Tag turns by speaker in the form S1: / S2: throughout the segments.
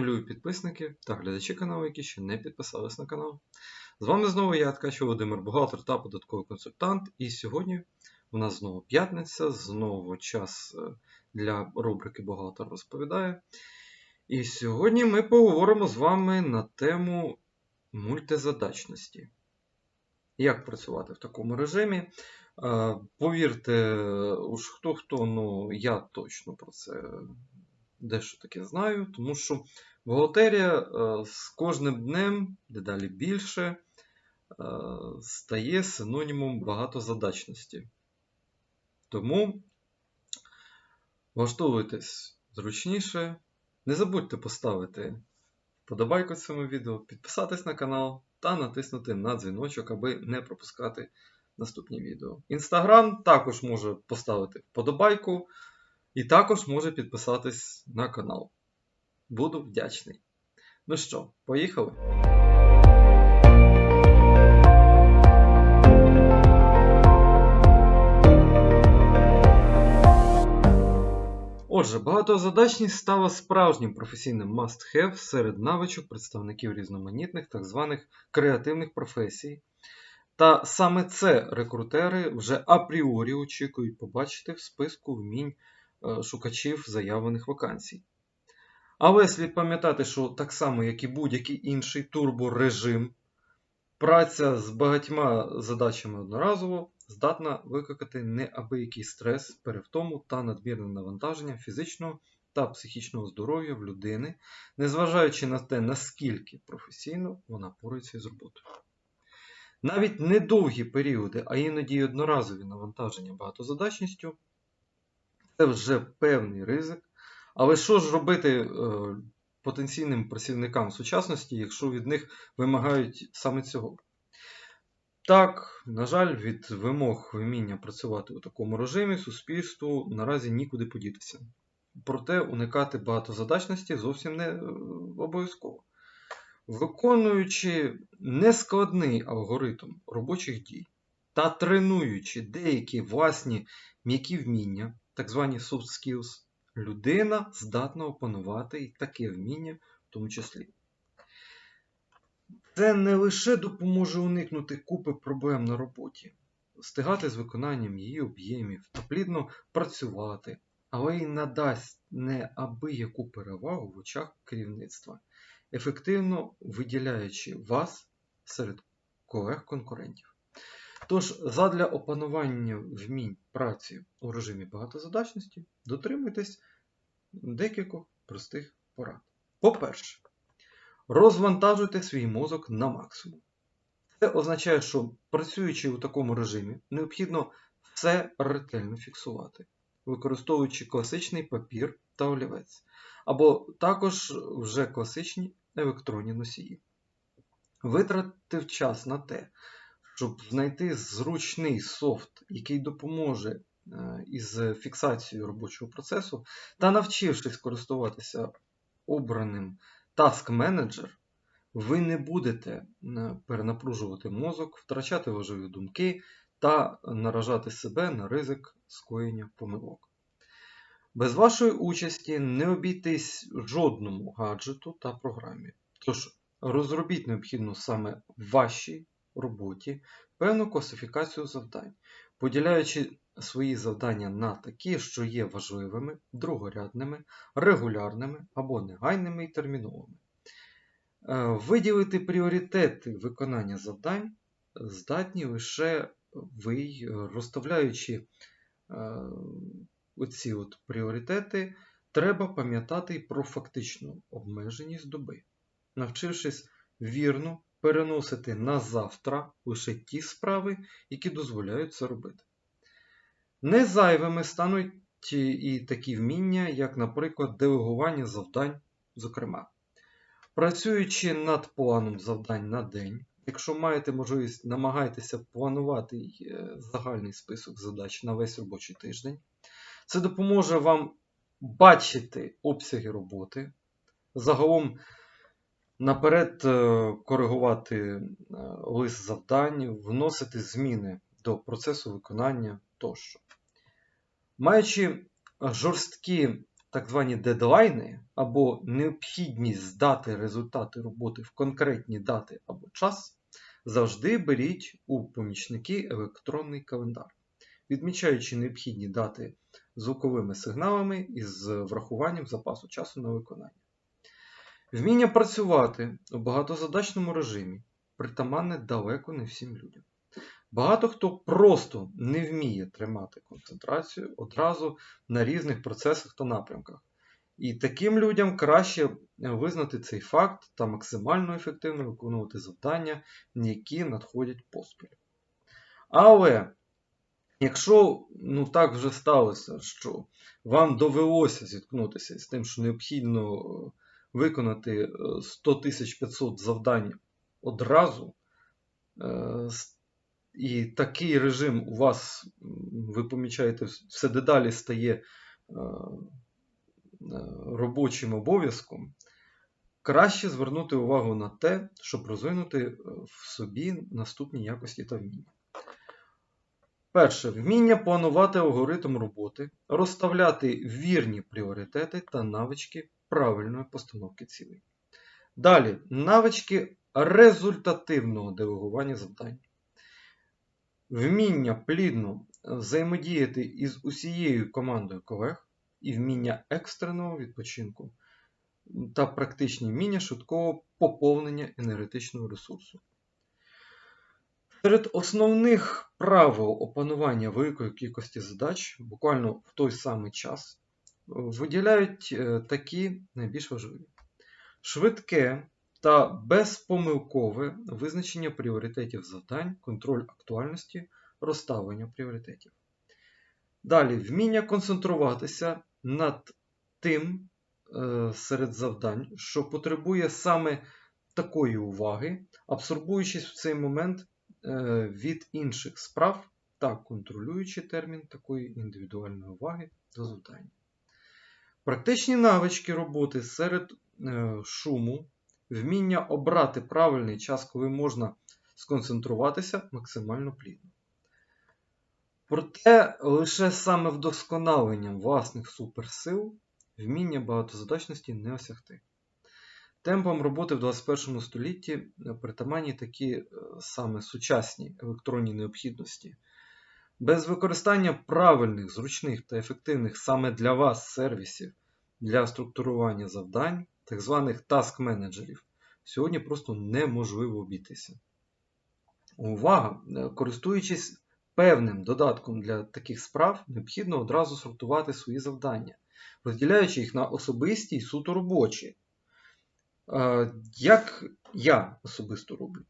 S1: любі підписники та глядачі каналу, які ще не підписались на канал. З вами знову я, Ткач Володимир, бухгалтер та податковий консультант. І сьогодні у нас знову п'ятниця, знову час е, для рубрики Бухгалтер розповідає. І сьогодні ми поговоримо з вами на тему мультизадачності. Як працювати в такому режимі? Е, Повірте, уж хто-хто, ну я точно про це дещо таке знаю, тому що бухгалтерія е, з кожним днем дедалі більше е, стає синонімом багатозадачності. Тому влаштовуйтесь зручніше. Не забудьте поставити вподобайку цьому відео, підписатись на канал та натиснути на дзвіночок, аби не пропускати наступні відео. Інстаграм також може поставити вподобайку і також може підписатись на канал. Буду вдячний. Ну що, поїхали? Отже, багатозадачність стала справжнім професійним must-have серед навичок представників різноманітних так званих креативних професій. Та саме це рекрутери вже апріорі очікують побачити в списку вмінь шукачів заявлених вакансій. Але слід пам'ятати, що так само, як і будь-який інший турборежим, праця з багатьма задачами одноразово здатна викликати неабиякий стрес, перевтому та надмірне навантаження фізичного та психічного здоров'я в людини, незважаючи на те, наскільки професійно вона порується з роботою. Навіть недовгі періоди, а іноді одноразові навантаження багатозадачністю це вже певний ризик. Але що ж робити е, потенційним працівникам сучасності, якщо від них вимагають саме цього? Так, на жаль, від вимог вміння працювати у такому режимі суспільству наразі нікуди подітися. Проте уникати багатозадачності зовсім не е, обов'язково. Виконуючи нескладний алгоритм робочих дій та тренуючи деякі власні м'які вміння, так звані soft skills, людина здатна опанувати і таке вміння в тому числі. Це не лише допоможе уникнути купи проблем на роботі, встигати з виконанням її об'ємів та плідно працювати, але й надасть неабияку перевагу в очах керівництва, ефективно виділяючи вас серед колег-конкурентів. Тож, задля опанування вмінь праці у режимі багатозадачності дотримуйтесь декількох простих порад. По-перше, розвантажуйте свій мозок на максимум. Це означає, що працюючи у такому режимі, необхідно все ретельно фіксувати, використовуючи класичний папір та олівець, або також вже класичні електронні носії. Витратив час на те, щоб знайти зручний софт, який допоможе е, із фіксацією робочого процесу, та навчившись користуватися обраним Task Manager, ви не будете е, перенапружувати мозок, втрачати важливі думки та наражати себе на ризик скоєння помилок. Без вашої участі не обійтись жодному гаджету та програмі. Тож розробіть необхідну саме вашій роботі певну класифікацію завдань, поділяючи свої завдання на такі, що є важливими, другорядними, регулярними або негайними і терміновими. Е, Виділити пріоритети виконання завдань здатні лише ви, розставляючи е, оці от пріоритети, треба пам'ятати про фактичну обмеженість доби, навчившись вірно переносити на завтра лише ті справи, які дозволяють це робити. Незайвими стануть і такі вміння, як, наприклад, делегування завдань, зокрема. Працюючи над планом завдань на день, якщо маєте можливість, намагайтеся планувати е, загальний список задач на весь робочий тиждень. Це допоможе вам бачити обсяги роботи, загалом наперед е, коригувати е, лист завдань, вносити зміни до процесу виконання тощо. Маючи жорсткі так звані дедлайни або необхідність здати результати роботи в конкретні дати або час, завжди беріть у помічники електронний календар, відмічаючи необхідні дати звуковими сигналами із врахуванням запасу часу на виконання. Вміння працювати у багатозадачному режимі притаманне далеко не всім людям. Багато хто просто не вміє тримати концентрацію одразу на різних процесах та напрямках. І таким людям краще визнати цей факт та максимально ефективно виконувати завдання, які надходять поспіль. Але якщо ну, так вже сталося, що вам довелося зіткнутися з тим, що необхідно е, виконати е, 100 500 завдань одразу, е, і такий режим у вас, ви помічаєте, все дедалі стає е, е, робочим обов'язком, краще звернути увагу на те, щоб розвинути е, в собі наступні якості та вміння. Перше, вміння планувати алгоритм роботи, розставляти вірні пріоритети та навички правильної постановки цілей. Далі, навички результативного делегування завдань. Вміння плідно взаємодіяти із усією командою колег і вміння екстреного відпочинку та практичні вміння швидкого поповнення енергетичного ресурсу. Серед основних правил опанування великої кількості задач буквально в той самий час виділяють е, такі найбільш важливі: швидке та безпомилкове визначення пріоритетів завдань, контроль актуальності, розставлення пріоритетів. Далі вміння концентруватися над тим е, серед завдань, що потребує саме такої уваги, абсорбуючись в цей момент е, від інших справ та контролюючи термін такої індивідуальної уваги до завдання. Практичні навички роботи серед е, шуму, вміння обрати правильний час, коли можна сконцентруватися максимально плідно. Проте лише саме вдосконаленням власних суперсил вміння багатозадачності не осягти. Темпам роботи в 21 столітті е, притаманні такі е, саме сучасні електронні необхідності. Без використання правильних, зручних та ефективних саме для вас сервісів для структурування завдань, так званих таск-менеджерів, сьогодні просто неможливо обійтися. Увага! Е, Користуючись певним додатком для таких справ, необхідно одразу сортувати свої завдання, розділяючи їх на особисті і суто робочі. Е, Як я особисто роблю?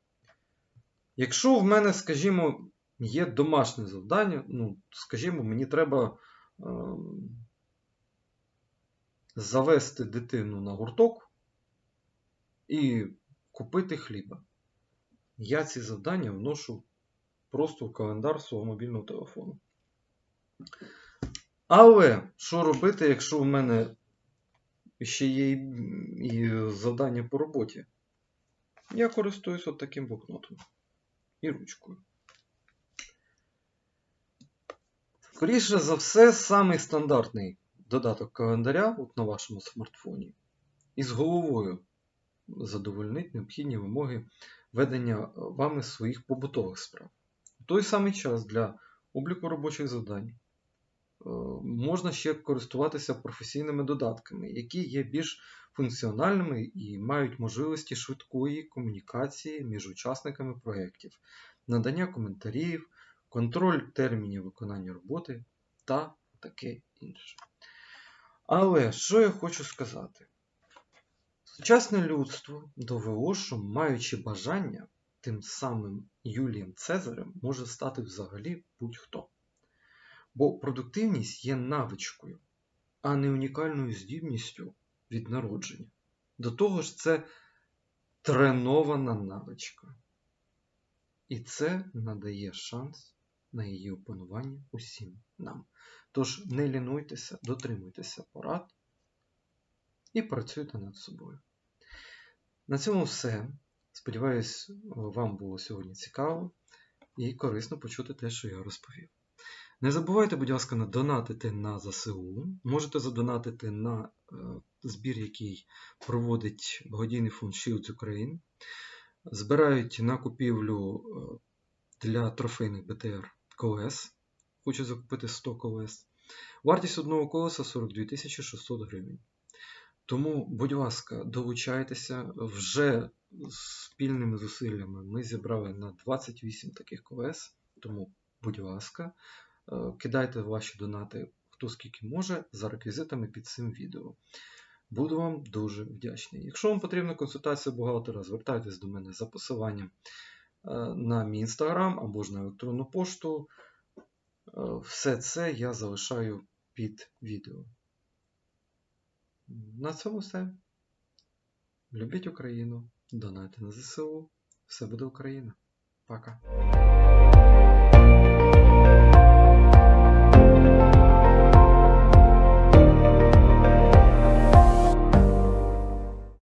S1: Якщо в мене, скажімо, є домашнє завдання, ну, скажімо, мені треба ем, завести дитину на гурток і купити хліба. Я ці завдання вношу просто в календар свого мобільного телефону. Але що робити, якщо в мене ще є і завдання по роботі? Я користуюсь от таким блокнотом і ручкою. Скоріше за все, самий стандартний додаток календаря от на вашому смартфоні із головою задовольнить необхідні вимоги ведення вами своїх побутових справ. В той самий час для обліку робочих завдань е, можна ще користуватися професійними додатками, які є більш функціональними і мають можливості швидкої комунікації між учасниками проєктів, надання коментарів, контроль термінів виконання роботи та таке інше. Але що я хочу сказати? Сучасне людство довело, що маючи бажання, тим самим Юлієм Цезарем може стати взагалі будь-хто. Бо продуктивність є навичкою, а не унікальною здібністю від народження. До того ж, це тренована навичка. І це надає шанс на її опанування усім нам. Тож не лінуйтеся, дотримуйтеся порад і працюйте над собою. На цьому все. Сподіваюсь, вам було сьогодні цікаво і корисно почути те, що я розповів. Не забувайте, будь ласка, донатити на ЗСУ. Можете задонатити на е, збір, який проводить благодійний фонд Shields Ukraine. Збирають на купівлю е, для трофейних БТР колес. Хочу закупити 100 колес. Вартість одного колеса 42 600 гривень. Тому, будь ласка, долучайтеся. Вже спільними зусиллями ми зібрали на 28 таких колес. Тому, будь ласка, е, кидайте ваші донати хто скільки може за реквізитами під цим відео. Буду вам дуже вдячний. Якщо вам потрібна консультація бухгалтера, звертайтесь до мене за посиланням на мій інстаграм або ж на електронну пошту. Е, Все це я залишаю під відео. На цьому все. Любіть Україну, донайте на ЗСУ. Все буде Україна. Пока.